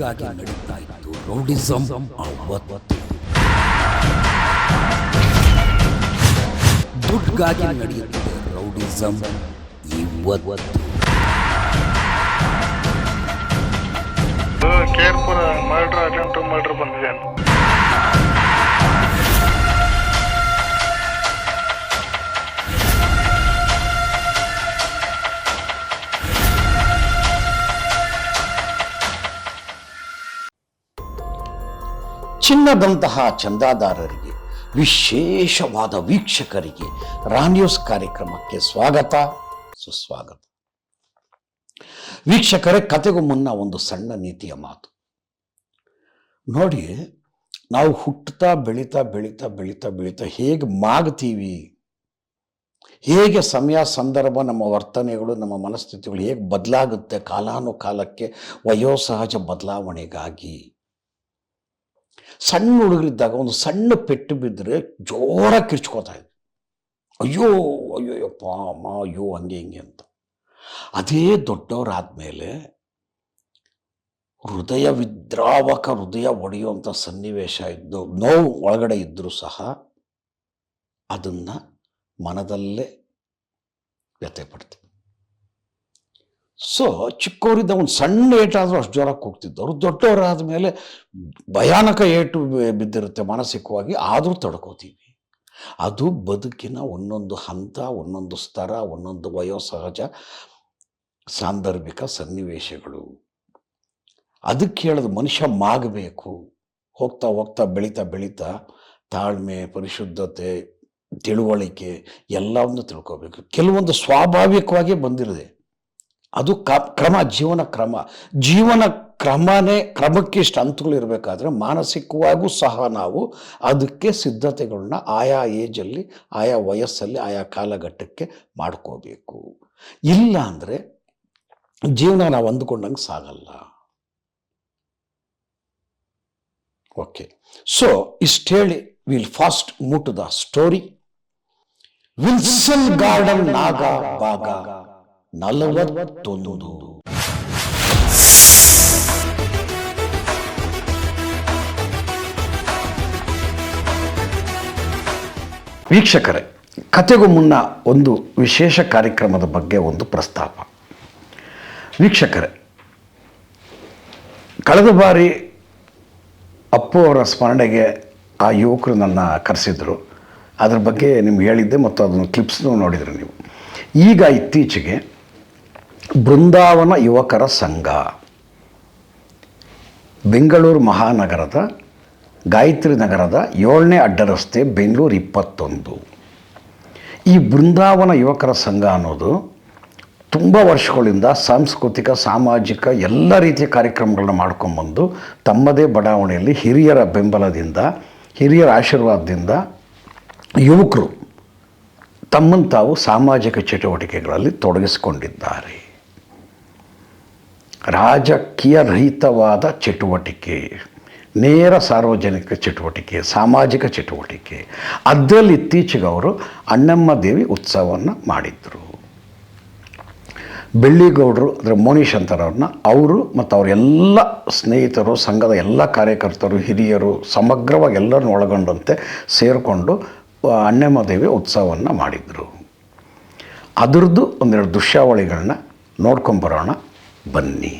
ದುಡ್ಗಾಗಿ ನಡೀತಾ ಇತ್ತು ರೌಡಿಸಂ ದುಡ್ಗಾಗಿ ನಡೆಯುತ್ತೆ ರೌಡಿಸಂ ಇವತ್ತು ಕೇರ್ಪುರ ಮರ್ಡರ್ ಅಟೆಂಪ್ಟ್ ಮರ್ಡರ್ ಬಂದಿದೆ. ಚಿನ್ನದಂತಹ ಚಂದಾದಾರರಿಗೆ, ವಿಶೇಷವಾದ ವೀಕ್ಷಕರಿಗೆ ರಾನ್ಯೂಸ್ ಕಾರ್ಯಕ್ರಮಕ್ಕೆ ಸ್ವಾಗತ, ಸುಸ್ವಾಗತ. ವೀಕ್ಷಕರೇ, ಕತೆಗೂ ಮುನ್ನ ಒಂದು ಸಣ್ಣ ನೀತಿಯ ಮಾತು. ನೋಡಿ ನಾವು ಹುಟ್ಟುತ್ತಾ, ಬೆಳೀತಾ ಬೆಳೀತಾ ಬೆಳೀತಾ ಬೆಳೀತಾ ಹೇಗೆ ಮಾಗ್ತೀವಿ? ಹೇಗೆ ಸಮಯ, ಸಂದರ್ಭ, ನಮ್ಮ ವರ್ತನೆಗಳು, ನಮ್ಮ ಮನಸ್ಥಿತಿಗಳು ಹೇಗೆ ಬದಲಾಗುತ್ತೆ ಕಾಲಾನುಕಾಲಕ್ಕೆ ವಯೋಸಹಜ ಬದಲಾವಣೆಗಾಗಿ? ಸಣ್ಣ ಹುಡುಗರಿದ್ದಾಗ ಒಂದು ಸಣ್ಣ ಪೆಟ್ಟು ಬಿದ್ದರೆ ಜೋರಾಗಿ ಕಿರ್ಚ್ಕೋತಾ ಇದ್ವಿ ಅಯ್ಯೋ ಅಯ್ಯೋ ಯಪ್ಪ ಅಮ್ಮ, ಅಯ್ಯೋ, ಹಂಗೆ, ಹಿಂಗೆ ಅಂತ. ಅದೇ ದೊಡ್ಡವರಾದ್ಮೇಲೆ ಹೃದಯ ವಿದ್ರಾವಕ ಹೃದಯ ಒಡೆಯುವಂಥ ಸನ್ನಿವೇಶ ಇದ್ದು, ನೋವು ಒಳಗಡೆ ಇದ್ದರೂ ಸಹ ಅದನ್ನು ಮನದಲ್ಲೇ ವ್ಯಥೆ ಪಡ್ತೀವಿ ಸೊ ಚಿಕ್ಕವರಿದ್ದ ಒಂದು ಸಣ್ಣ ಏಟಾದರೂ ಅಷ್ಟು ಜೋರಾಗಿ ಅವರು ದೊಡ್ಡವರಾದ ಮೇಲೆ ಭಯಾನಕ ಏಟು ಬಿದ್ದಿರುತ್ತೆ ಮಾನಸಿಕವಾಗಿ, ಆದರೂ ತಡ್ಕೋತೀವಿ. ಅದು ಬದುಕಿನ ಒಂದೊಂದು ಹಂತ, ಒಂದೊಂದು ಸ್ತರ, ಒಂದೊಂದು ವಯೋಸಹಜ ಸಾಂದರ್ಭಿಕ ಸನ್ನಿವೇಶಗಳು. ಅದಕ್ಕೆ ಹೇಳೋದು ಮನುಷ್ಯ ಮಾಗಬೇಕು. ಹೋಗ್ತಾ ಹೋಗ್ತಾ ಬೆಳೀತಾ ಬೆಳೀತಾ ತಾಳ್ಮೆ, ಪರಿಶುದ್ಧತೆ, ತಿಳುವಳಿಕೆ ಎಲ್ಲವನ್ನು ತಿಳ್ಕೋಬೇಕು. ಕೆಲವೊಂದು ಸ್ವಾಭಾವಿಕವಾಗಿ ಬಂದಿರದೆ. ಅದು ಕ, ಕ್ರಮ, ಜೀವನ ಕ್ರಮ. ಜೀವನ ಕ್ರಮನೇ, ಕ್ರಮಕ್ಕೆ ಇಷ್ಟು ಇರಬೇಕಾದ್ರೆ ಮಾನಸಿಕವಾಗೂ ಸಹ ನಾವು ಅದಕ್ಕೆ ಸಿದ್ಧತೆಗಳನ್ನ ಆಯಾ ಏಜಲ್ಲಿ, ಆಯಾ ವಯಸ್ಸಲ್ಲಿ, ಆಯಾ ಕಾಲಘಟ್ಟಕ್ಕೆ ಮಾಡ್ಕೋಬೇಕು. ಇಲ್ಲ ಅಂದರೆ ಜೀವನ ನಾವು ಅಂದುಕೊಂಡಂಗೆ ಸಾಗಲ್ಲ. ಓಕೆ. ಸೊ ಇಷ್ಟು ಹೇಳಿ will fast moot the story Wilson Garden Naga ಭಾಗ ನಲವತ್ತೊಂದು. ವೀಕ್ಷಕರೇ, ಕತೆಗೂ ಮುನ್ನ ಒಂದು ವಿಶೇಷ ಕಾರ್ಯಕ್ರಮದ ಬಗ್ಗೆ ಒಂದು ಪ್ರಸ್ತಾಪ. ವೀಕ್ಷಕರೇ, ಕಳೆದ ಬಾರಿ ಅಪ್ಪು ಅವರ ಸ್ಮರಣೆಗೆ ಆ ಯುವಕರು ನನ್ನ ಕರೆಸಿದ್ರು. ಅದ್ರ ಬಗ್ಗೆ ನಿಮ್ಗೆ ಹೇಳಿದ್ದೆ ಮತ್ತು ಅದನ್ನು ಕ್ಲಿಪ್ಸ್ನೂ ನೋಡಿದರೆ ನೀವು. ಈಗ ಇತ್ತೀಚೆಗೆ ಬೃಂದಾವನ ಯುವಕರ ಸಂಘ. ಬೆಂಗಳೂರು ಮಹಾನಗರದ, ಗಾಯತ್ರಿ ನಗರದ ಏಳನೇ ಅಡ್ಡರಸ್ತೆ ಬೆಂಗಳೂರು ಇಪ್ಪತ್ತೊಂದು. ಈ ಬೃಂದಾವನ ಯುವಕರ ಸಂಘ ಅನ್ನೋದು ತುಂಬ ವರ್ಷಗಳಿಂದ ಸಾಂಸ್ಕೃತಿಕ, ಸಾಮಾಜಿಕ ಎಲ್ಲ ರೀತಿಯ ಕಾರ್ಯಕ್ರಮಗಳನ್ನ ಮಾಡ್ಕೊಂಬಂದು ತಮ್ಮದೇ ಬಡಾವಣೆಯಲ್ಲಿ ಹಿರಿಯರ ಬೆಂಬಲದಿಂದ, ಹಿರಿಯರ ಆಶೀರ್ವಾದದಿಂದ ಯುವಕರು ತಮ್ಮನ್ನು ತಾವು ಸಾಮಾಜಿಕ ಚಟುವಟಿಕೆಗಳಲ್ಲಿ ತೊಡಗಿಸಿಕೊಂಡಿದ್ದಾರೆ. ರಾಜಕೀಯ ರಹಿತವಾದ ಚಟುವಟಿಕೆ, ನೇರ ಸಾರ್ವಜನಿಕ ಚಟುವಟಿಕೆ, ಸಾಮಾಜಿಕ ಚಟುವಟಿಕೆ. ಅದರಲ್ಲಿ ಇತ್ತೀಚೆಗೆ ಅವರು ಅಣ್ಣಮ್ಮ ದೇವಿ ಉತ್ಸವವನ್ನು ಮಾಡಿದ್ದರು ಬೆಳ್ಳಿಗೌಡರು ಅಂದರೆ ಮೋನೀಶ್ ಅಂತರವ್ರನ್ನ ಅವರು ಮತ್ತು ಅವರ ಎಲ್ಲ ಸ್ನೇಹಿತರು, ಸಂಘದ ಎಲ್ಲ ಕಾರ್ಯಕರ್ತರು, ಹಿರಿಯರು, ಸಮಗ್ರವಾಗಿ ಎಲ್ಲರನ್ನು ಒಳಗೊಂಡಂತೆ ಸೇರಿಕೊಂಡು ಅಣ್ಣಮ್ಮ ದೇವಿ ಉತ್ಸವವನ್ನು ಮಾಡಿದರು. ಅದರದ್ದು ಒಂದೆರಡು ದೃಶ್ಯಾವಳಿಗಳನ್ನ ನೋಡ್ಕೊಂಬರೋಣ ಬನ್ನಿ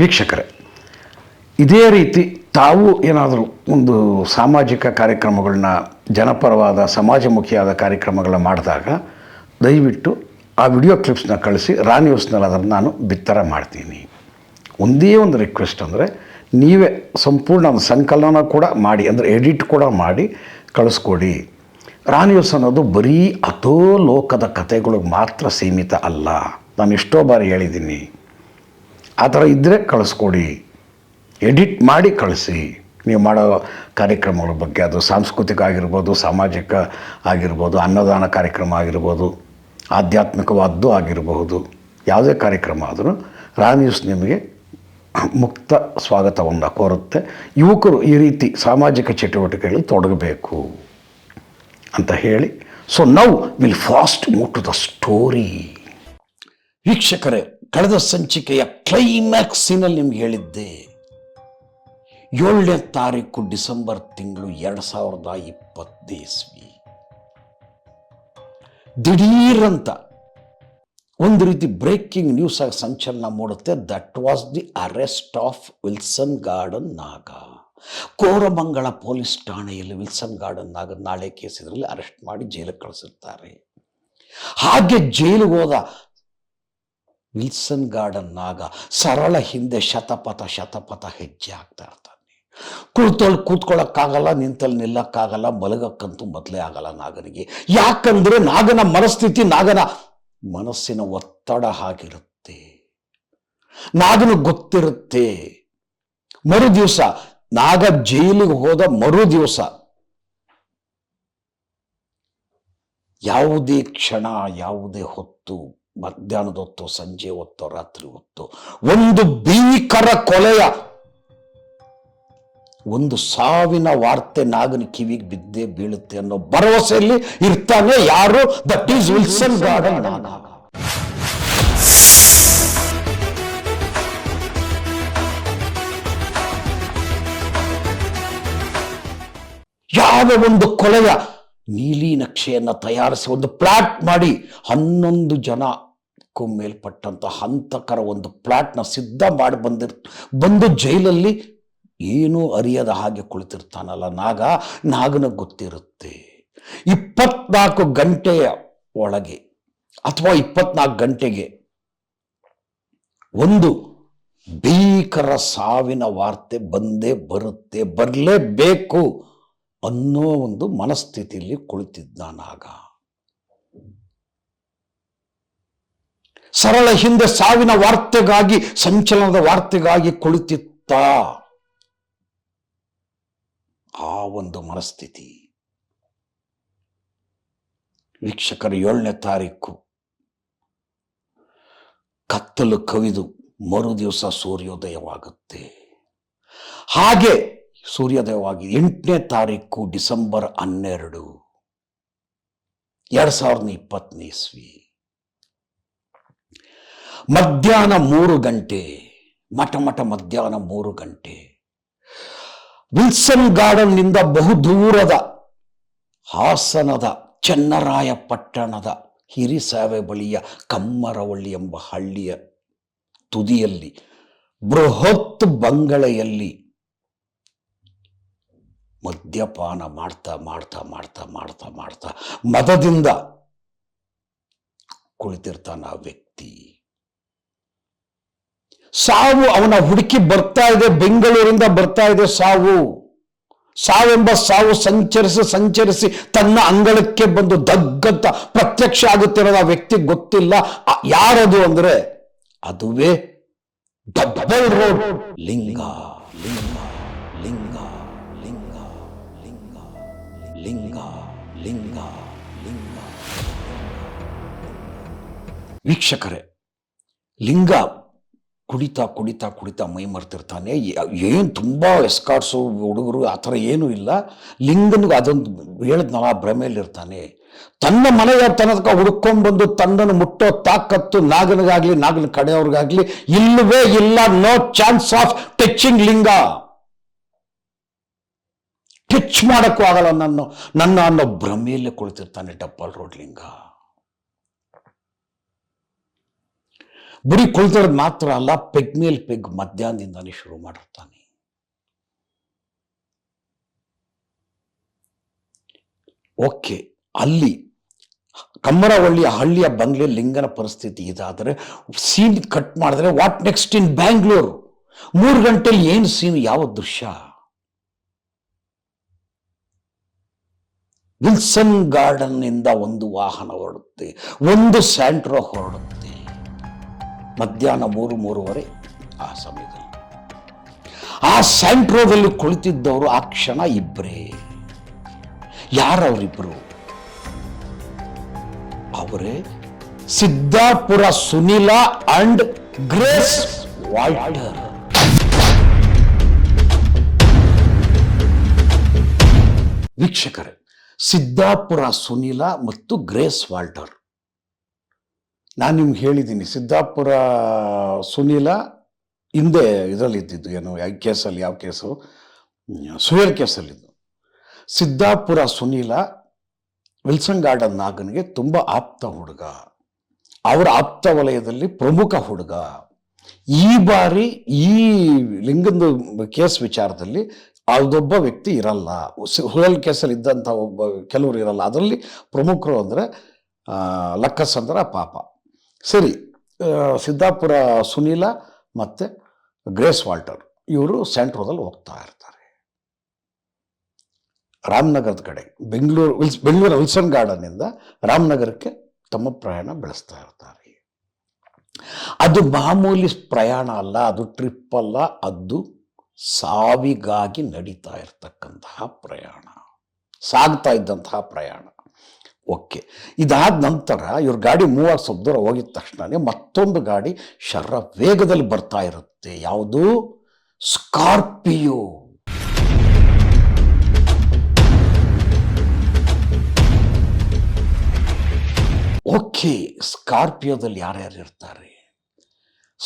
ವೀಕ್ಷಕರೇ, ಇದೇ ರೀತಿ ತಾವು ಏನಾದರೂ ಒಂದು ಸಾಮಾಜಿಕ ಕಾರ್ಯಕ್ರಮಗಳನ್ನ, ಜನಪರವಾದ ಸಮಾಜಮುಖಿಯಾದ ಕಾರ್ಯಕ್ರಮಗಳನ್ನ ಮಾಡಿದಾಗ, ದಯವಿಟ್ಟು ಆ ವಿಡಿಯೋ ಕ್ಲಿಪ್ಸ್ನ ಕಳಿಸಿ ರಾ ನ್ಯೂಸ್ನಲ್ಲಿ ಅದನ್ನು ನಾನು ಬಿತ್ತರ ಮಾಡ್ತೀನಿ. ಒಂದೇ ಒಂದು ರಿಕ್ವೆಸ್ಟ್ ಅಂದರೆ, ನೀವೇ ಸಂಪೂರ್ಣ ಒಂದು ಸಂಕಲನ ಕೂಡ ಮಾಡಿ, ಅಂದರೆ ಎಡಿಟ್ ಕೂಡ ಮಾಡಿ ಕಳಿಸ್ಕೊಡಿ. ರಾ ನ್ಯೂಸ್ ಅನ್ನೋದು ಬರೀ ಅಧೋಲೋಕದ ಕಥೆಗಳಿಗೆ ಮಾತ್ರ ಸೀಮಿತ ಅಲ್ಲ. ನಾನು ಎಷ್ಟೋ ಬಾರಿ ಹೇಳಿದ್ದೀನಿ. ಆ ಥರ ಇದ್ದರೆ ಕಳಿಸ್ಕೊಡಿ. ಎಡಿಟ್ ಮಾಡಿ ಕಳಿಸಿ. ನೀವು ಮಾಡೋ ಕಾರ್ಯಕ್ರಮಗಳ ಬಗ್ಗೆ, ಅದು ಸಾಂಸ್ಕೃತಿಕ ಆಗಿರ್ಬೋದು, ಸಾಮಾಜಿಕ ಆಗಿರ್ಬೋದು, ಅನ್ನದಾನ ಕಾರ್ಯಕ್ರಮ ಆಗಿರ್ಬೋದು, ಆಧ್ಯಾತ್ಮಿಕವಾದ್ದು ಆಗಿರಬಹುದು, ಯಾವುದೇ ಕಾರ್ಯಕ್ರಮ ಆದರೂ ರಾ ನ್ಯೂಸ್ ನಿಮಗೆ ಮುಕ್ತ ಸ್ವಾಗತವನ್ನು ಕೋರುತ್ತೆ. ಯುವಕರು ಈ ರೀತಿ ಸಾಮಾಜಿಕ ಚಟುವಟಿಕೆಗಳಲ್ಲಿ ತೊಡಗಬೇಕು ಅಂತ ಹೇಳಿ. So now will fast move to the story ವೀಕ್ಷಕರೇ ಕಳೆದ ಸಂಚಿಕೆಯ ಕ್ಲೈಮ್ಯಾಕ್ಸಿನಲ್ಲಿ ನಿಮ್ಗೆ ಹೇಳಿದ್ದೆ. ಏಳನೇ ತಾರೀಕು ಡಿಸೆಂಬರ್ ತಿಂಗಳು ಎರಡು ಸಾವಿರದ ಇಪ್ಪತ್ತನೇ ಇಸ್ವಿ. ದಿಢೀರಂತ ಒಂದು ರೀತಿ ಬ್ರೇಕಿಂಗ್ ನ್ಯೂಸ್ ಆಗಿ ಸಂಚಲನ ಮೂಡುತ್ತೆ. That was the arrest of Wilson Garden Naga Koramangala police ಠಾಣೆಯಲ್ಲಿ ವಿಲ್ಸನ್ ಗಾರ್ಡನ್ ನಾಗ ನಾಳೆ ಕೇಸ್ ಇದರಲ್ಲಿ ಅರೆಸ್ಟ್ ಮಾಡಿ ಜೈಲಿಗೆ ಕಳಿಸಿರ್ತಾರೆ. ಹಾಗೆ ಜೈಲಿಗೆ ಹೋದ ವಿಲ್ಸನ್ ಗಾರ್ಡನ್ನಾಗ ಸರಳ ಹಿಂದೆ ಶತಪಥ ಶತಪಥ ಹೆಜ್ಜೆ ಆಗ್ತಾ ಇರ್ತಾನೆ. ಕುಳಿತಲ್ಲಿ ಕೂತ್ಕೊಳ್ಳೋಕ್ಕಾಗಲ್ಲ ನಿಂತಲ್ಲಿ ನಿಲ್ಲಕ್ಕಾಗಲ್ಲ, ಮಲಗಕ್ಕಂತೂ ಮೊದಲೇ ಆಗಲ್ಲ ನಾಗನಿಗೆ. ಯಾಕಂದ್ರೆ ನಾಗನ ಮನಸ್ಥಿತಿ, ನಾಗನ ಮನಸ್ಸಿನ ಒತ್ತಡ ಆಗಿರುತ್ತೆ ನಾಗನ ಗೊತ್ತಿರುತ್ತೆ. ಮರು ದಿವಸ ನಾಗ ಜೈಲಿಗೆ ಹೋದ ಮರು ದಿವಸ ಯಾವುದೇ ಕ್ಷಣ, ಯಾವುದೇ ಹೊತ್ತು ಮಧ್ಯಾಹ್ನದ ಹೊತ್ತು, ಸಂಜೆ ಹೊತ್ತು, ರಾತ್ರಿ ಹೊತ್ತು. ಒಂದು ಭೀಕರ ಕೊಲೆಯ, ಒಂದು ಸಾವಿನ ವಾರ್ತೆ ನಾಗನ ಕಿವಿಗೆ ಬಿದ್ದೇ ಬೀಳುತ್ತೆ ಅನ್ನೋ ಭರವಸೆಯಲ್ಲಿ ಇರ್ತಾನೆ ಯಾರು? ದಟ್ ಈಸ್ ವಿಲ್ಸನ್ ಗಾರ್ಡನ್ ಯಾವ ಒಂದು ಕೊಲೆಯ ನೀಲಿ ನಕ್ಷೆಯನ್ನು ತಯಾರಿಸಿ ಒಂದು ಪ್ಲಾಟ್ ಮಾಡಿ ಹನ್ನೊಂದು ಜನಕ್ಕೂ ಮೇಲ್ಪಟ್ಟಂತ ಹಂತಕರ ಒಂದು ಪ್ಲಾಟ್ನ ಸಿದ್ಧ ಮಾಡಿ ಬಂದಿರ್, ಬಂದು ಜೈಲಲ್ಲಿ ಏನೂ ಅರಿಯದ ಹಾಗೆ ಕುಳಿತಿರ್ತಾನಲ್ಲ. ನಾಗ, ನಾಗನ ಗೊತ್ತಿರುತ್ತೆ. ಇಪ್ಪತ್ನಾಲ್ಕು ಗಂಟೆಯ ಒಳಗೆ ಅಥವಾ ಇಪ್ಪತ್ನಾಲ್ಕು ಗಂಟೆಗೆ ಒಂದು ಭೀಕರ ಸಾವಿನ ವಾರ್ತೆ ಬಂದೇ ಬರುತ್ತೆ. ಬರಲೇಬೇಕು ಅನ್ನೋ ಒಂದು ಮನಸ್ಥಿತಿಯಲ್ಲಿ ಕುಳಿತಿದ್ದ ನಾಗ. ಸರಳ ಹಿಂದೆ ಸಾವಿನ ವಾರ್ತೆಗಾಗಿ, ಸಂಚಲನದ ವಾರ್ತೆಗಾಗಿ ಕುಳಿತಿತ್ತ. ಆ ಒಂದು ಮನಸ್ಥಿತಿ. ವೀಕ್ಷಕರ, ಏಳನೇ ತಾರೀಕು. ಕತ್ತಲು ಕವಿದು ಮರು ದಿವಸ ಸೂರ್ಯೋದಯವಾಗುತ್ತೆ. ಹಾಗೆ ಸೂರ್ಯೋದಯವಾಗಿ ಎಂಟನೇ ತಾರೀಕು ಡಿಸೆಂಬರ್ ಹನ್ನೆರಡು, ಎರಡು ಸಾವಿರದ ಇಪ್ಪತ್ತನೇ ಇಸ್ವಿ. ಮಧ್ಯಾಹ್ನ ಮೂರು ಗಂಟೆ, ಮಠ ಮಠ ಮಧ್ಯಾಹ್ನ ಮೂರು ಗಂಟೆ. ವಿಲ್ಸನ್ ಗಾರ್ಡನ್ನಿಂದ ಬಹುದೂರದ ಹಾಸನದ ಚನ್ನರಾಯಪಟ್ಟಣದ ಹಿರಿಸಾವೆ ಬಳಿಯ ಕಮ್ಮರವಳ್ಳಿ ಎಂಬ ಹಳ್ಳಿಯ ತುದಿಯಲ್ಲಿ, ಬೃಹತ್ ಬಂಗಳೆಯಲ್ಲಿ ಮದ್ಯಪಾನ ಮಾಡ್ತಾ ಮಾಡ್ತಾ ಮಾಡ್ತಾ ಮಾಡ್ತಾ ಮಾಡ್ತಾ ಮದದಿಂದ ಕುಳಿತಿರ್ತಾನ ವ್ಯಕ್ತಿ. ಸಾವು ಅವನ ಹುಡುಕಿ ಬರ್ತಾ ಇದೆ, ಬೆಂಗಳೂರಿಂದ ಬರ್ತಾ ಇದೆ ಸಾವು. ಸಾವೆಂಬ ಸಾವು ಸಂಚರಿಸಿ ಸಂಚರಿಸಿ ತನ್ನ ಅಂಗಳಕ್ಕೆ ಬಂದು ದಗ್ಗಂತ ಪ್ರತ್ಯಕ್ಷ ಆಗುತ್ತಿರೋದು ಆ ವ್ಯಕ್ತಿ ಗೊತ್ತಿಲ್ಲ. ಯಾರದು ಅಂದ್ರೆ ಅದುವೇ ರೋಡ್. ಲಿಂಗ ಲಿಂಗ ಲಿಂಗ ಲಿಂಗ ಲಿಂಗ ಲಿಂಗ ಲಿಂಗ ಲಿಂಗ. ವೀಕ್ಷಕರೇ, ಲಿಂಗ ಕುಡಿತಾ ಕುಡಿತಾ ಕುಡಿತಾ ಮೈ ಮರ್ತಿರ್ತಾನೆ. ಏನು ತುಂಬ ಎಸ್ಕಾಟ್ಸು ಹುಡುಗರು ಆ ಥರ ಏನೂ ಇಲ್ಲ. ಲಿಂಗನಿಗೆ ಅದೊಂದು ಹೇಳಿದ್ನಲ್ಲ ಭ್ರಮೆಯಲ್ಲಿರ್ತಾನೆ. ತನ್ನ ಮನೆಯ ತನಕ ಹುಡ್ಕೊಂಡ್ಬಂದು ತನ್ನನ್ನು ಮುಟ್ಟೋ ತಾಕತ್ತು ನಾಗನಿಗಾಗ್ಲಿ, ನಾಗನ ಕಡೆಯವ್ರಿಗಾಗಲಿ ಇಲ್ಲವೇ ಇಲ್ಲ. No chance of touching Linga. Touch ಮಾಡೋಕ್ಕೂ ಆಗಲ್ಲ ನನ್ನ. ನನ್ನ ಅನ್ನೋ ಭ್ರಮೆಯಲ್ಲೇ ಕುಳಿತಿರ್ತಾನೆ ಡಬ್ಬಲ್ ರೋಡ್ ಲಿಂಗ. ಬರೀ ಕೊಳ್ತಿರೋದು ಮಾತ್ರ ಅಲ್ಲ ಪೆಗ್ ಮೇಲ್ ಪೆಗ್ ಮಧ್ಯಾಹ್ನದಿಂದಾನೇ ಶುರು ಮಾಡಿರ್ತಾನೆ. ಓಕೆ, ಅಲ್ಲಿ ಕಮ್ಮರವಳ್ಳಿಯ ಹಳ್ಳಿಯ ಬಂಗ್ಲೆ ಲಿಂಗನ ಪರಿಸ್ಥಿತಿ ಇದಾದರೆ ಸೀನ್ ಕಟ್ ಮಾಡಿದ್ರೆ ವಾಟ್ ನೆಕ್ಸ್ಟ್ ಇನ್ ಬ್ಯಾಂಗ್ಳೂರು ಮೂರು ಗಂಟೆಲಿ ಏನು ಸೀನ್ ಯಾವ ದೃಶ್ಯ? ವಿಲ್ಸನ್ ಗಾರ್ಡನ್ನಿಂದ ಒಂದು ವಾಹನ ಹೊರಡುತ್ತೆ, ಒಂದು ಸ್ಯಾಂಟ್ರೋ ಹೊರಡುತ್ತೆ. ಮಧ್ಯಾಹ್ನ ಮೂರು, ಮೂರುವರೆ ಆ ಸಮಯದಲ್ಲಿ. ಆ ಸ್ಯಾಂಟ್ರೋದಲ್ಲಿ ಕುಳಿತಿದ್ದವರು ಆ ಕ್ಷಣ ಇಬ್ಬರೇ ಯಾರವರಿಬ್ಬರು ಅವರೇ Siddapura Sunila and Grace Walter. ವೀಕ್ಷಕರೇ, ಸಿದ್ದಾಪುರ ಸುನಿಲ ಮತ್ತು ಗ್ರೇಸ್ ವಾಲ್ಟರ್. ನಾನು ನಿಮ್ಗೆ ಹೇಳಿದ್ದೀನಿ ಸಿದ್ದಾಪುರ, ಸುನೀಲ ಹಿಂದೆ ಇದರಲ್ಲಿ ಇದ್ದಿದ್ದು, ಏನು, ಯಾವ ಕೇಸಲ್ಲಿ, ಯಾವ ಕೇಸು? ಸುಯರ್ ಕೇಸಲ್ಲಿದ್ದು ಸಿದ್ದಾಪುರ, ಸುನೀಲ, ವಿಲ್ಸನ್ ಗಾರ್ಡನ್ ನಾಗನಿಗೆ ತುಂಬ ಆಪ್ತ ಹುಡುಗ. ಅವರ ಆಪ್ತ ವಲಯದಲ್ಲಿ ಪ್ರಮುಖ ಹುಡುಗ. ಈ ಬಾರಿ ಈ ಲಿಂಗದ ಕೇಸ್ ವಿಚಾರದಲ್ಲಿ ಅದೊಬ್ಬ ವ್ಯಕ್ತಿ ಇರಲ್ಲ. ಹುಲಲ್ ಕೇಸಲ್ಲಿ ಇದ್ದಂಥ ಒಬ್ಬ, ಕೆಲವರು ಇರಲ್ಲ. ಅದರಲ್ಲಿ ಪ್ರಮುಖರು ಅಂದರೆ ಲಕ್ಕಸಂದ್ರ ಪಾಪ. ಸರಿ ಸಿದ್ದಾಪುರ ಸುನೀಲ ಮತ್ತು ಗ್ರೇಸ್ ವಾಲ್ಟರ್, ಇವರು ಸೆಂಟ್ರೋದಲ್ಲಿ ಹೋಗ್ತಾ ಇರ್ತಾರೆ. ರಾಮನಗರದ ಕಡೆ, ಬೆಂಗಳೂರು, ವಿಲ್ಸ್, ಬೆಂಗಳೂರು ವಿಲ್ಸನ್ ಗಾರ್ಡನ್ನಿಂದ ರಾಮನಗರಕ್ಕೆ ತಮ್ಮ ಪ್ರಯಾಣ ಬೆಳೆಸ್ತಾ ಇರ್ತಾರೆ. ಅದು ಮಾಮೂಲಿ ಪ್ರಯಾಣ ಅಲ್ಲ, ಅದು ಟ್ರಿಪ್ ಅಲ್ಲ, ಅದು ಸಾವಿಗಾಗಿ ನಡೀತಾ ಇರ್ತಕ್ಕಂತಹ ಪ್ರಯಾಣ, ಸಾಗ್ತಾ ಇದ್ದಂತಹ ಪ್ರಯಾಣ. ಓಕೆ. ಇದಾದ ನಂತರ ಇವ್ರ ಗಾಡಿ ಮೂವರು ಸ್ವಲ್ಪ ಹೋಗಿದ ತಕ್ಷಣ ಮತ್ತೊಂದು ಗಾಡಿ ಶರ ವೇಗದಲ್ಲಿ ಬರ್ತಾ ಇರುತ್ತೆ. ಯಾವುದು? ಸ್ಕಾರ್ಪಿಯೋ ಓಕೆ ಸ್ಕಾರ್ಪಿಯೋದಲ್ಲಿ ಯಾರ್ಯಾರು ಇರ್ತಾರೆ?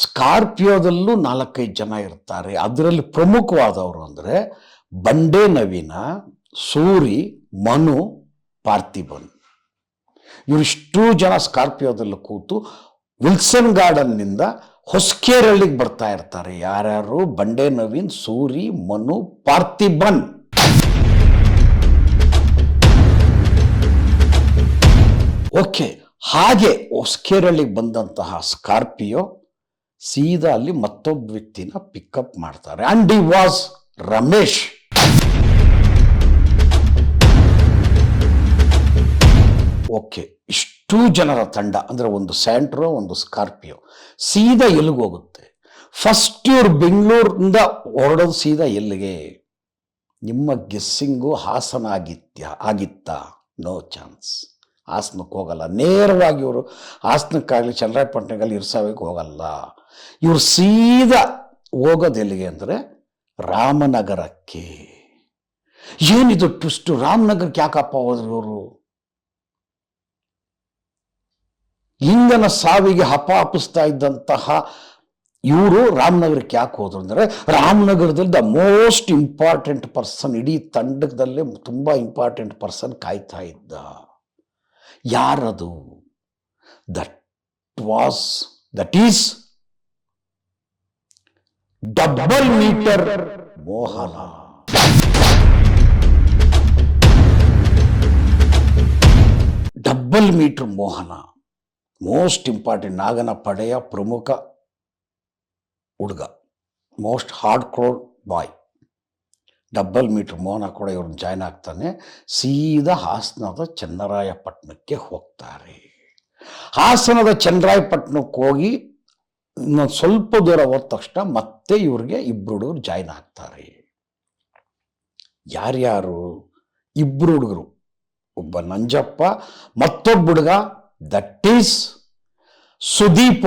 ಸ್ಕಾರ್ಪಿಯೋದಲ್ಲೂ ನಾಲ್ಕೈದು ಜನ ಇರ್ತಾರೆ. ಅದರಲ್ಲಿ ಪ್ರಮುಖವಾದವರು ಅಂದರೆ ಬಂಡೆ ನವೀನ, ಸೂರಿ, ಮನು, ಪಾರ್ಥಿಬನ್. ಇವರಿಷ್ಟೂ ಜನ ಸ್ಕಾರ್ಪಿಯೋದಲ್ಲಿ ಕೂತು ವಿಲ್ಸನ್ ಗಾರ್ಡನ್ನಿಂದ ಹೊಸ್ಕೇರಳ್ಳಿಗೆ ಬರ್ತಾ ಇರ್ತಾರೆ. ಯಾರ್ಯಾರು? ಬಂಡೆ, ನವೀನ್, ಸೂರಿ, ಮನು, ಪಾರ್ಥಿಬನ್. ಓಕೆ, ಹಾಗೆ ಹೊಸ್ಕೇರಳ್ಳಿಗೆ ಬಂದಂತಹ ಸ್ಕಾರ್ಪಿಯೋ ಸೀದಾ ಅಲ್ಲಿ ಮತ್ತೊಬ್ಬ ವ್ಯಕ್ತಿನ ಪಿಕಪ್ ಮಾಡ್ತಾರೆ. ಅಂಡ್ ಈ ವಾಸ್ ರಮೇಶ್. ಓಕೆ, ಇಷ್ಟು ಜನರ ತಂಡ, ಅಂದರೆ ಒಂದು ಸ್ಯಾಂಟ್ರೋ, ಒಂದು ಸ್ಕಾರ್ಪಿಯೋ, ಸೀದಾ ಎಲ್ಲಿಗೆ ಹೋಗುತ್ತೆ? ಫಸ್ಟ್ ಇವ್ರು ಬೆಂಗಳೂರಿಂದ ಹೊರಡೋದು ಸೀದಾ ಎಲ್ಲಿಗೆ? ನಿಮ್ಮ ಗೆಸ್ಸಿಂಗು ಹಾಸನ ಆಗಿತ್ಯ, ಆಗಿತ್ತಾ? ನೋ ಚಾನ್ಸ್ ಹಾಸನಕ್ಕೆ ಹೋಗಲ್ಲ. ನೇರವಾಗಿ ಇವರು ಹಾಸನಕ್ಕಾಗಲಿ ಚನ್ನರಾಯಪಟ್ಟಣಕ್ಕಾಗಲಿ ಇರ್ಸಾವಿಗೆ ಹೋಗಲ್ಲ. ಇವರು ಸೀದಾ ಹೋಗೋದು ಎಲ್ಲಿಗೆ ಅಂದರೆ ರಾಮನಗರಕ್ಕೆ. ಏನಿದು ಟ್ವಿಸ್ಟು ರಾಮನಗರಕ್ಕೆ ಯಾಕಪ್ಪ ಹೋದ್ರು ಇವರು? ಲಿಂಗನ ಸಾವಿಗೆ ಹಪಾಪಿಸ್ತಾ ಇದ್ದಂತಹ ಇವರು ರಾಮನಗರಕ್ಕೆ ಯಾಕೆ ಹೋದ್ರು ಅಂದರೆ ರಾಮನಗರದಲ್ಲಿ ದ ಮೋಸ್ಟ್ ಇಂಪಾರ್ಟೆಂಟ್ ಪರ್ಸನ್ ಇಡೀ ತಂಡದಲ್ಲೇ ತುಂಬ ಇಂಪಾರ್ಟೆಂಟ್ ಪರ್ಸನ್ ಕಾಯ್ತಾ ಇದ್ದ. ಯಾರದು? That was that is double meter Mohana. Double meter Mohana. Most important ನಾಗನ ಪಡೆಯ ಪ್ರಮುಖ ಹುಡುಗ. Most hardcore boy double meter Mohana ಕೂಡ ಇವ್ರನ್ನ ಜಾಯ್ನ್ ಆಗ್ತಾನೆ. ಸೀದಾ ಹಾಸನದ ಚನ್ನರಾಯಪಟ್ಟಣಕ್ಕೆ ಹೋಗ್ತಾರೆ. ಹಾಸನದ ಚನ್ನರಾಯಪಟ್ಟಣಕ್ಕೆ ಹೋಗಿ ಇನ್ನೊಂದು ಸ್ವಲ್ಪ ದೂರ ಹೋದ ತಕ್ಷಣ ಮತ್ತೆ ಇವ್ರಿಗೆ ಇಬ್ಬರು ಹುಡುಗರು ಜಾಯ್ನ್ ಆಗ್ತಾರೆ. ಯಾರ್ಯಾರು? ಇಬ್ಬರು ಹುಡುಗರು. ಒಬ್ಬ ನಂಜಪ್ಪ, ಮತ್ತೊಬ್ಬ ಹುಡುಗ ದಟ್ ಈಸ್ ಸುದೀಪ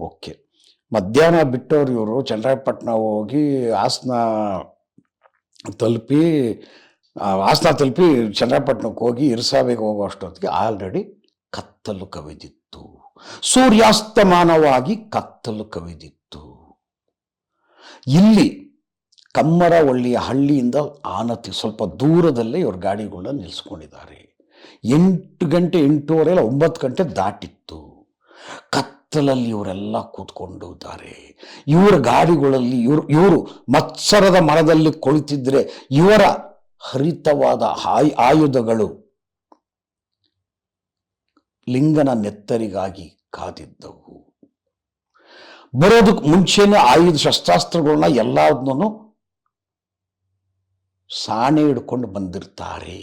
ಓಕೆ ಮಧ್ಯಾಹ್ನ ಬಿಟ್ಟವ್ರು ಇವರು ಚನ್ನರಾಯಪಟ್ಟಣ ಹೋಗಿ ಹಾಸನ ತಲುಪಿ ಹಾಸನ ತಲುಪಿ ಚನ್ನರಾಯಪಟ್ಟಣಕ್ಕೆ ಹೋಗಿ ಇರ್ಸಾವೆಗೆ ಹೋಗೋ ಅಷ್ಟೊತ್ತಿಗೆ ಆಲ್ರೆಡಿ ಕತ್ತಲು ಕವಿದಿತ್ತು. ಸೂರ್ಯಾಸ್ತಮಾನವಾಗಿ ಕತ್ತಲು ಕವಿದಿತ್ತು. ಇಲ್ಲಿ ಕಮ್ಮರವಳ್ಳಿಯ ಹಳ್ಳಿಯಿಂದ ಆನತಿ, ಸ್ವಲ್ಪ ದೂರದಲ್ಲೇ ಇವ್ರ ಗಾಡಿಗಳನ್ನ ನಿಲ್ಲಿಸ್ಕೊಂಡಿದ್ದಾರೆ ಎಂಟು ಗಂಟೆ, ಎಂಟೂವರೆ ಇಲ್ಲ, ಒಂಬತ್ತು ಗಂಟೆ ದಾಟಿತ್ತು. ಕತ್ತಲಲ್ಲಿ ಇವರೆಲ್ಲ ಕೂತ್ಕೊಂಡಿದ್ದಾರೆ. ಇವರ ಗಾಡಿಗಳಲ್ಲಿ, ಇವರು ಇವರು ಮತ್ಸರದ ಮರದಲ್ಲಿ ಕುಳಿತಿದ್ರೆ ಇವರ ಹರಿತವಾದ ಆಯ್, ಆಯುಧಗಳು ಲಿಂಗನ ನೆತ್ತರಿಗಾಗಿ ಕಾದಿದ್ದವು. ಬರೋದಕ್ಕೆ ಮುಂಚೆನೇ ಆಯುಧ ಶಸ್ತ್ರಾಸ್ತ್ರಗಳನ್ನ ಎಲ್ಲದನ್ನೂ ಸಾಣೆ ಹಿಡ್ಕೊಂಡು ಬಂದಿರ್ತಾರೆ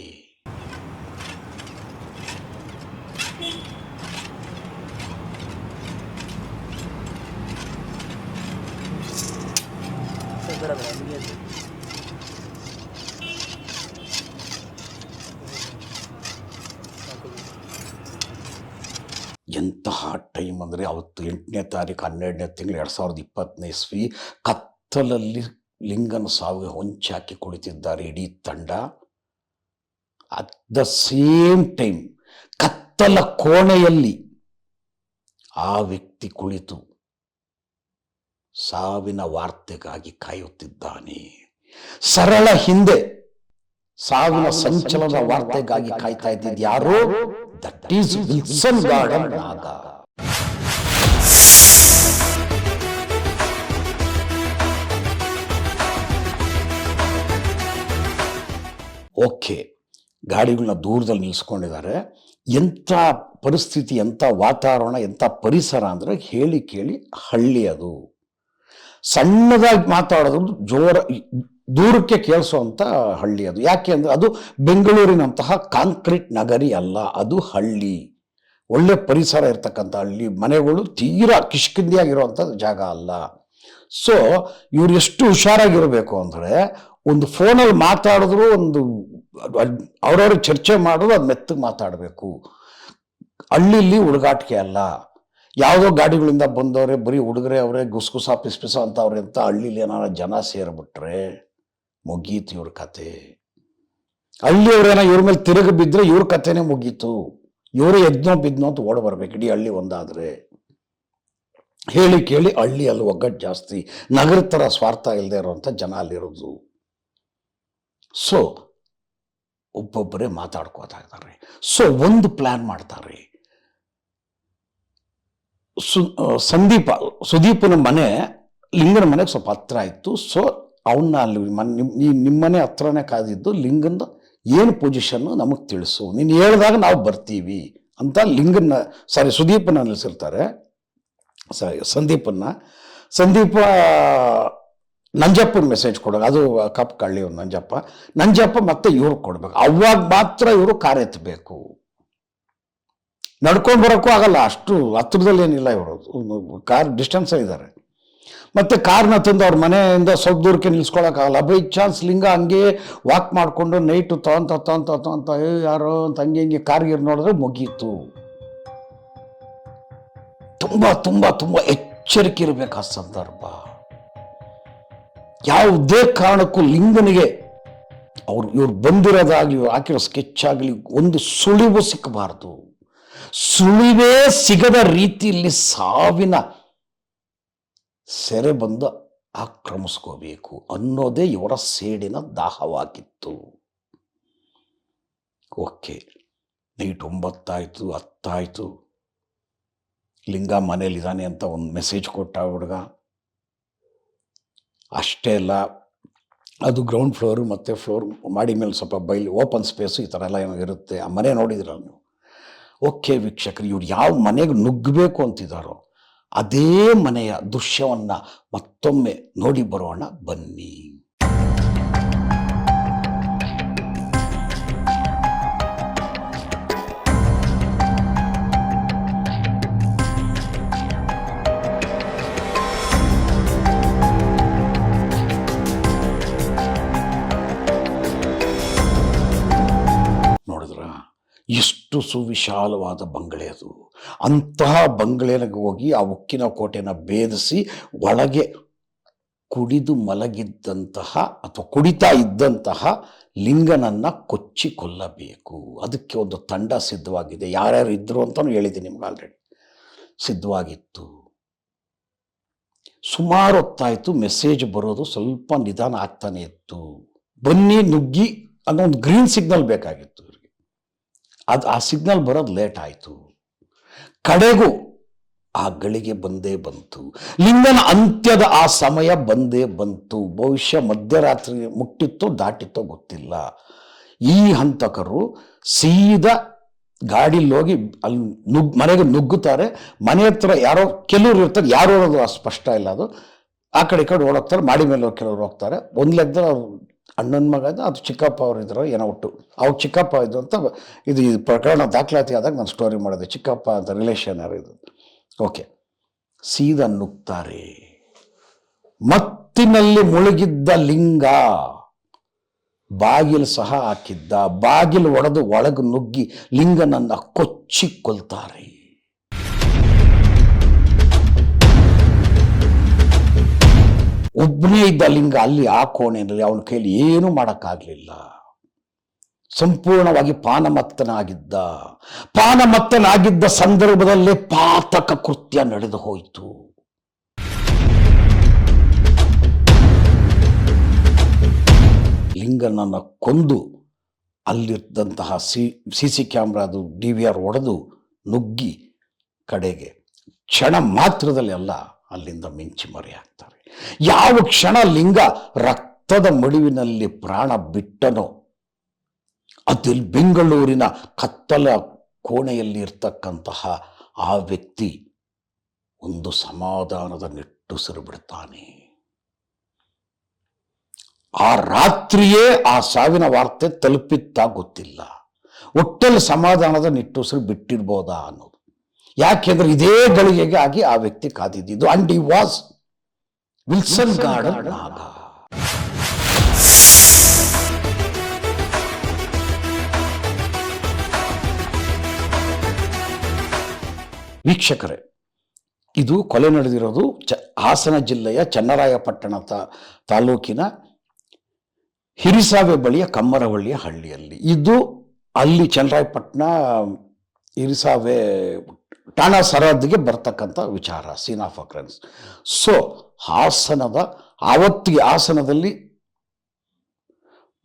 ಎಂತಹ ಟೈಮ್ ಅಂದರೆ ಅವತ್ತು ಎಂಟನೇ ತಾರೀಕು ಹನ್ನೆರಡನೇ ತಿಂಗಳು ಎರಡು ಸಾವಿರದ ಇಪ್ಪತ್ತನೇ ಇಸ್ವಿ ಕತ್ತಲಲ್ಲಿ ಲಿಂಗನ ಸಾವಿಗೆ ಹೊಂಚಾಕಿ ಕುಳಿತಿದ್ದಾರೆ ಇಡೀ ತಂಡ. ಅಟ್ ದ ಸೇಮ್ ಟೈಮ್ ಕತ್ತಲ ಕೋಣೆಯಲ್ಲಿ ಆ ವ್ಯಕ್ತಿ ಕುಳಿತು ಸಾವಿನ ವಾರ್ತೆಗಾಗಿ ಕಾಯುತ್ತಿದ್ದಾನೆ. ಸರಳ ಹಿಂದೆ ಸಾವಿನ ಸಂಚಲನ ವಾರ್ತೆಗಾಗಿ ಕಾಯ್ತಾ ಇದ್ದಿದ್ದು ಯಾರು? That is Wilson Garden Naga okay. ಗಾಡಿಗಳನ್ನ ದೂರದಲ್ಲಿ ನಿಲ್ಲಿಸ್ಕೊಂಡಿದ್ದಾರೆ ಎಂಥ ಪರಿಸ್ಥಿತಿ, ಎಂಥ ವಾತಾವರಣ, ಎಂಥ ಪರಿಸರ ಅಂದರೆ ಹೇಳಿ ಕೇಳಿ ಹಳ್ಳಿ ಅದು. ಸಣ್ಣದಾಗಿ ಮಾತಾಡೋದು ಜೋರ ದೂರಕ್ಕೆ ಕೇಳಿಸುವಂಥ ಹಳ್ಳಿ ಅದು. ಯಾಕೆ ಅಂದರೆ ಅದು ಬೆಂಗಳೂರಿನಂತಹ ಕಾಂಕ್ರೀಟ್ ನಗರಿ ಅಲ್ಲ, ಅದು ಹಳ್ಳಿ. ಒಳ್ಳೆ ಪರಿಸರ ಇರ್ತಕ್ಕಂಥ ಹಳ್ಳಿ. ಮನೆಗಳು ತೀರಾ ಕಿಷ್ಕಿಂದಿಯಾಗಿರುವಂಥ ಜಾಗ ಅಲ್ಲ. ಸೊ ಇವ್ರು ಎಷ್ಟು ಹುಷಾರಾಗಿರಬೇಕು ಅಂದರೆ ಒಂದು ಫೋನಲ್ಲಿ ಮಾತಾಡಿದ್ರು ಒಂದು ಅವ್ರವ್ರ ಚರ್ಚೆ ಮಾಡೋದು ಅದು ಮೆತ್ತಗೆ ಮಾತಾಡಬೇಕು. ಹಳ್ಳಿಲಿ ಹುಡುಗಾಟಿಕೆ ಅಲ್ಲ. ಯಾವುದೋ ಗಾಡಿಗಳಿಂದ ಬಂದವ್ರೆ, ಬರೀ ಹುಡುಗರೆ ಅವರೇ, ಗುಸ್ಗುಸ, ಪಿಸ್ಪಿಸ ಅಂತವ್ರೆ ಅಂತ ಹಳ್ಳಿಲಿ ಏನಾರ ಜನ ಸೇರಿಬಿಟ್ರೆ ಮುಗೀತು ಇವ್ರ ಕತೆ. ಹಳ್ಳಿಯವ್ರೇನ ಇವ್ರ ಮೇಲೆ ತಿರುಗಿ ಬಿದ್ದರೆ ಇವ್ರ ಕತೆನೇ ಮುಗೀತು. ಇವರೇ ಎದ್ನೋ ಬಿದ್ನೋ ಅಂತ ಓಡ್ ಬರ್ಬೇಕು. ಇಡೀ ಹಳ್ಳಿ ಒಂದಾದ್ರೆ. ಹೇಳಿ ಕೇಳಿ ಹಳ್ಳಿ ಅಲ್ಲಿ ಒಗ್ಗಟ್ಟು ಜಾಸ್ತಿ. ನಗರ ಥರ ಸ್ವಾರ್ಥ ಇಲ್ಲದೆ ಇರುವಂಥ ಜನ ಅಲ್ಲಿರೋದು. ಸೊ ಒಬ್ಬೊಬ್ಬರೇ ಮಾತಾಡ್ಕೋತಾ ಇದ್ದಾರೆ ಸೊ ಒಂದು ಪ್ಲ್ಯಾನ್ ಮಾಡ್ತಾರೆ. ಸು ಸಂದೀಪ, ಸುದೀಪನ ಮನೆ, ಲಿಂಗನ ಮನೆಗೆ ಸ್ವಲ್ಪ ಹತ್ರ ಇತ್ತು. ಸೊ ಅವನ್ನ ಅಲ್ಲಿ ಮನೆ ನಿಮ್ಮ ನಿಮ್ಮ ಮನೆ ಹತ್ರನೇ ಕಾದಿದ್ದು ಲಿಂಗನ ಏನು ಪೊಸಿಷನ್ನು ನಮಗೆ ತಿಳಿಸು. ನೀನು ಹೇಳಿದಾಗ ನಾವು ಬರ್ತೀವಿ ಅಂತ ಲಿಂಗನ ಸಾರಿ ಸುದೀಪನ ನಿಲ್ಲಿಸಿರ್ತಾರೆ ಸಾರಿ ಸಂದೀಪನ್ನ. ಸಂದೀಪ ನಂಜಪ್ಪನ ಮೆಸೇಜ್ ಕೊಡೋದು. ಅದು ಕಪ್ ಕಳ್ಳಿ ಒಂದು ನಂಜಪ್ಪ. ನಂಜಪ್ಪ ಮತ್ತೆ ಇವ್ರಿಗೆ ಕೊಡ್ಬೇಕು. ಅವಾಗ ಮಾತ್ರ ಇವರು ಕಾರ್ ಎತ್ತಬೇಕು ನಡ್ಕೊಂಡು ಬರೋಕ್ಕೂ ಆಗಲ್ಲ. ಅಷ್ಟು ಹತ್ರದಲ್ಲಿ ಏನಿಲ್ಲ ಇವರು. ಕಾರ್ ಡಿಸ್ಟೆನ್ಸ್ ಇದ್ದಾರೆ ಮತ್ತೆ ಕಾರ್ನ ತಂದು ಅವ್ರ ಮನೆಯಿಂದ ಸ್ವಲ್ಪ ದೂರಕ್ಕೆ ನಿಲ್ಸ್ಕೊಳಕ್ಕಾಗಲ್ಲ ಬೈ ಚಾನ್ಸ್ ಲಿಂಗ ಹಂಗೆ ವಾಕ್ ಮಾಡಿಕೊಂಡು ನೈಟು ತಗೊಂತ ತಗೊಂತ ತಗೊಂತ ಯಾರೋ ಅಂತ ಹಂಗೆ ಹಿಂಗೆ ಕಾರ್ಗಿರ್ ನೋಡಿದ್ರೆ ಮುಗೀತು. ತುಂಬ ತುಂಬ ತುಂಬ ಎಚ್ಚರಿಕೆ ಇರಬೇಕು ಆ ಸಂದರ್ಭ. ಯಾವುದೇ ಕಾರಣಕ್ಕೂ ಲಿಂಗನಿಗೆ ಅವ್ರು, ಇವ್ರು ಬಂದಿರೋದಾಗಲಿ, ಇವ್ರು ಹಾಕಿರೋ ಸ್ಕೆಚ್ ಆಗಲಿ, ಒಂದು ಸುಳಿವು ಸಿಕ್ಕಬಾರ್ದು. ಸುಳಿವೇ ಸಿಗದ ರೀತಿಯಲ್ಲಿ ಸಾವಿನ ಸೆರೆ ಬಂದು ಆಕ್ರಮಿಸ್ಕೋಬೇಕು ಅನ್ನೋದೇ ಇವರ ಸೇಡಿನ ದಾಹವಾಗಿತ್ತು. Okay, night ಒಂಬತ್ತಾಯಿತು, ಹತ್ತಾಯಿತು. ಲಿಂಗ ಮನೇಲಿದ್ದಾನೆ ಅಂತ ಒಂದು ಮೆಸೇಜ್ ಕೊಟ್ಟ ಹುಡುಗ. ಅಷ್ಟೇ ಅಲ್ಲ, ಅದು ಗ್ರೌಂಡ್ ಫ್ಲೋರು ಮತ್ತು ಫ್ಲೋರ್ ಮಾಡಿ ಮೇಲೆ ಸ್ವಲ್ಪ ಬೈಲು ಓಪನ್ ಸ್ಪೇಸು ಈ ಥರ ಎಲ್ಲ ಏನೋ ಇರುತ್ತೆ. ಆ ಮನೆ ನೋಡಿದ್ರಲ್ಲ ನೀವು? ಓಕೆ ವೀಕ್ಷಕರು, ಇವ್ರು ಯಾವ ಮನೆಗೆ ನುಗ್ಗಬೇಕು ಅಂತಿದ್ದಾರೋ ಅದೇ ಮನೆಯ ದೃಶ್ಯವನ್ನು ಮತ್ತೊಮ್ಮೆ ನೋಡಿ ಬರೋಣ. ಬನ್ನಿ. ಎಷ್ಟು ಸುವಿಶಾಲವಾದ ಬಂಗಲೆ ಅದು. ಅಂತಹ ಬಂಗಲೆಗೆ ಹೋಗಿ ಆ ಉಕ್ಕಿನ ಕೋಟೆಯನ್ನು ಭೇದಿಸಿ ಒಳಗೆ ಕುಡಿದು ಮಲಗಿದ್ದಂತಹ ಅಥವಾ ಕುಡಿತಾ ಇದ್ದಂತಹ ಲಿಂಗನನ್ನು ಕೊಚ್ಚಿ ಕೊಲ್ಲಬೇಕು ಅದಕ್ಕೆ ಒಂದು ತಂಡ ಸಿದ್ಧವಾಗಿದೆ. ಯಾರ್ಯಾರು ಇದ್ದರು ಅಂತಲೂ ಹೇಳಿದ್ದೀನಿ ನಿಮ್ಗೆ ಆಲ್ರೆಡಿ ಸಿದ್ಧವಾಗಿತ್ತು. ಸುಮಾರು ಹೊತ್ತಾಯಿತು ಮೆಸೇಜ್ ಬರೋದು ಸ್ವಲ್ಪ ನಿಧಾನ ಆಗ್ತಾನೆ ಇತ್ತು. ಬನ್ನಿ ನುಗ್ಗಿ ಅನ್ನೋ ಒಂದು ಗ್ರೀನ್ ಸಿಗ್ನಲ್ ಬೇಕಾಗಿತ್ತು. ಅದು ಆ ಸಿಗ್ನಲ್ ಬರೋದು ಲೇಟ್ ಆಯಿತು. ಕಡೆಗೂ ಆ ಗಳಿಗೆ ಬಂದೇ ಬಂತು. ಲಿಂಗನ ಅಂತ್ಯದ ಆ ಸಮಯ ಬಂದೇ ಬಂತು. ಬಹುಶಃ ಮಧ್ಯರಾತ್ರಿ ಮುಟ್ಟಿತ್ತೋ ದಾಟಿತ್ತೋ ಗೊತ್ತಿಲ್ಲ. ಈ ಹಂತಕರು ಸೀದಾ ಗಾಡಿಲಿ ಹೋಗಿ ಅಲ್ಲಿ ನುಗ್, ಮನೆಗೆ ನುಗ್ಗುತ್ತಾರೆ. ಮನೆ ಹತ್ರ ಯಾರೋ ಕೆಲವರು ಇರ್ತಾರೆ. ಯಾರು ಅದು ಸ್ಪಷ್ಟ ಇಲ್ಲ ಅದು. ಆ ಕಡೆ ಈ ಕಡೆ ಓಡೋಗ್ತಾರೆ. ಮಾಡಿ ಮೇಲೆ ಕೆಲವರು ಹೋಗ್ತಾರೆ. ಒಂದು ಲೆಕ್ಕದಲ್ಲಿ ಅಣ್ಣನ ಮಗ ಅದು ಚಿಕ್ಕಪ್ಪ ಅವ್ರು ಇದ್ರು, ಏನೋ ಒಟ್ಟು. ಅವಾಗ ಚಿಕ್ಕಪ್ಪ ಇದ್ದು ಅಂತ ಇದು ಈ ಪ್ರಕರಣ ದಾಖಲಾತಿ ಆದಾಗ ನಾನು ಸ್ಟೋರಿ ಮಾಡಿದೆ. ಚಿಕ್ಕಪ್ಪ ಅಂತ ರಿಲೇಷನ್ ಇದು ಓಕೆ ಸೀದಾ ನುಗ್ತಾರೆ. ಮತ್ತಿನಲ್ಲಿ ಮುಳುಗಿದ್ದ ಲಿಂಗ. ಬಾಗಿಲು ಸಹ ಹಾಕಿದ್ದ. ಬಾಗಿಲು ಒಡೆದು ಒಳಗೆ ನುಗ್ಗಿ ಲಿಂಗನನ್ನು ಕೊಚ್ಚಿ ಕೊಲ್ತಾರೆ ಒಬ್ಬನೇ ಇದ್ದ ಲಿಂಗ ಅಲ್ಲಿ ಆ ಕೋಣೆಯಲ್ಲಿ ಅವನ ಕೈಯಲ್ಲಿ ಏನೂ ಮಾಡೋಕ್ಕಾಗಲಿಲ್ಲ. ಸಂಪೂರ್ಣವಾಗಿ ಪಾನಮತ್ತನಾಗಿದ್ದ ಪಾನಮತ್ತನಾಗಿದ್ದ ಸಂದರ್ಭದಲ್ಲೇ ಪಾತಕ ಕೃತ್ಯ ನಡೆದು ಹೋಯಿತು. ಲಿಂಗನನ್ನ ಕೊಂದು ಅಲ್ಲಿದ್ದಂತಹ ಸಿ ಸಿ ಸಿ ಕ್ಯಾಮ್ರಾದು ಡಿ ವಿ ಆರ್ ಒಡೆದು ನುಗ್ಗಿ ಕಡೆಗೆ, ಕ್ಷಣ ಮಾತ್ರದಲ್ಲಿ ಎಲ್ಲ ಅಲ್ಲಿಂದ ಮಿಂಚಿ ಮರೆಯಾಗ್ತಾರೆ. ಯಾವ ಕ್ಷಣ ಲಿಂಗ ರಕ್ತದ ಮಡುವಿನಲ್ಲಿ ಪ್ರಾಣ ಬಿಟ್ಟನೋ ಅದು ಬೆಂಗಳೂರಿನ ಕತ್ತಲ ಕೋಣೆಯಲ್ಲಿ ಇರ್ತಕ್ಕಂತಹ ಆ ವ್ಯಕ್ತಿ ಒಂದು ಸಮಾಧಾನದ ನಿಟ್ಟುಸಿರು ಬಿಡ್ತಾನೆ. ಆ ರಾತ್ರಿಯೇ ಆ ಸಾವಿನ ವಾರ್ತೆ ತಲುಪಿತ್ತಾ ಗೊತ್ತಿಲ್ಲ. ಒಟ್ಟಲ್ಲಿ ಸಮಾಧಾನದ ನಿಟ್ಟುಸಿರು ಬಿಟ್ಟಿರ್ಬೋದಾ ಅನ್ನೋದು. ಯಾಕೆಂದ್ರೆ ಇದೇ ಗಳಿಗೆಗೆ ಆಗಿ ಆ ವ್ಯಕ್ತಿ ಕಾದಿದ್ದು. ಅಂಡ್ ಈ ವಾಸ್ ವಿಲ್ಸನ್ ಗಾರ್ಡನ್ ಭಾಗ ವೀಕ್ಷಕರೇ ಇದು ಕೊಲೆ ನಡೆದಿರೋದು ಚ ಹಾಸನ ಜಿಲ್ಲೆಯ ಚನ್ನರಾಯಪಟ್ಟಣ ತಾಲೂಕಿನ ಹಿರಿಸಾವೆ ಬಳಿಯ ಕಮ್ಮರವಳ್ಳಿಯ ಹಳ್ಳಿಯಲ್ಲಿ. ಇದು ಅಲ್ಲಿ ಚನ್ನರಾಯಪಟ್ಟಣ ಹಿರಿಸಾವೆ ಠಾಣಾ ಸರಹದ್ದಿಗೆ ಬರ್ತಕ್ಕಂಥ ವಿಚಾರ, ಸೀನ್ ಆಫ್ ಅಕ್ರೆನ್ಸ್ ಸೊ ಹಾಸನದ, ಆವತ್ತಿಗೆ ಹಾಸನದಲ್ಲಿ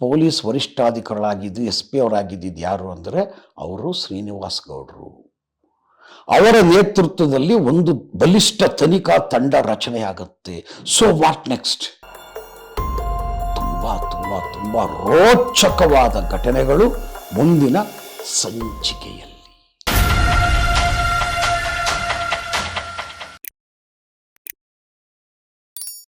ಪೊಲೀಸ್ ವರಿಷ್ಠಾಧಿಕಾರಿಗಳಾಗಿದ್ದು, ಎಸ್ ಪಿ ಅವರಾಗಿದ್ದಿದ್ದು ಯಾರು ಅಂದರೆ ಅವರು ಶ್ರೀನಿವಾಸ್ ಗೌಡರು. ಅವರ ನೇತೃತ್ವದಲ್ಲಿ ಒಂದು ಬಲಿಷ್ಠ ತನಿಖಾ ತಂಡ ರಚನೆಯಾಗುತ್ತೆ. ಸೊ ವಾಟ್ ನೆಕ್ಸ್ಟ್ ತುಂಬಾ ತುಂಬಾ ತುಂಬಾ ರೋಚಕವಾದ ಘಟನೆಗಳು ಮುಂದಿನ ಸಂಚಿಕೆಯಲ್ಲಿ.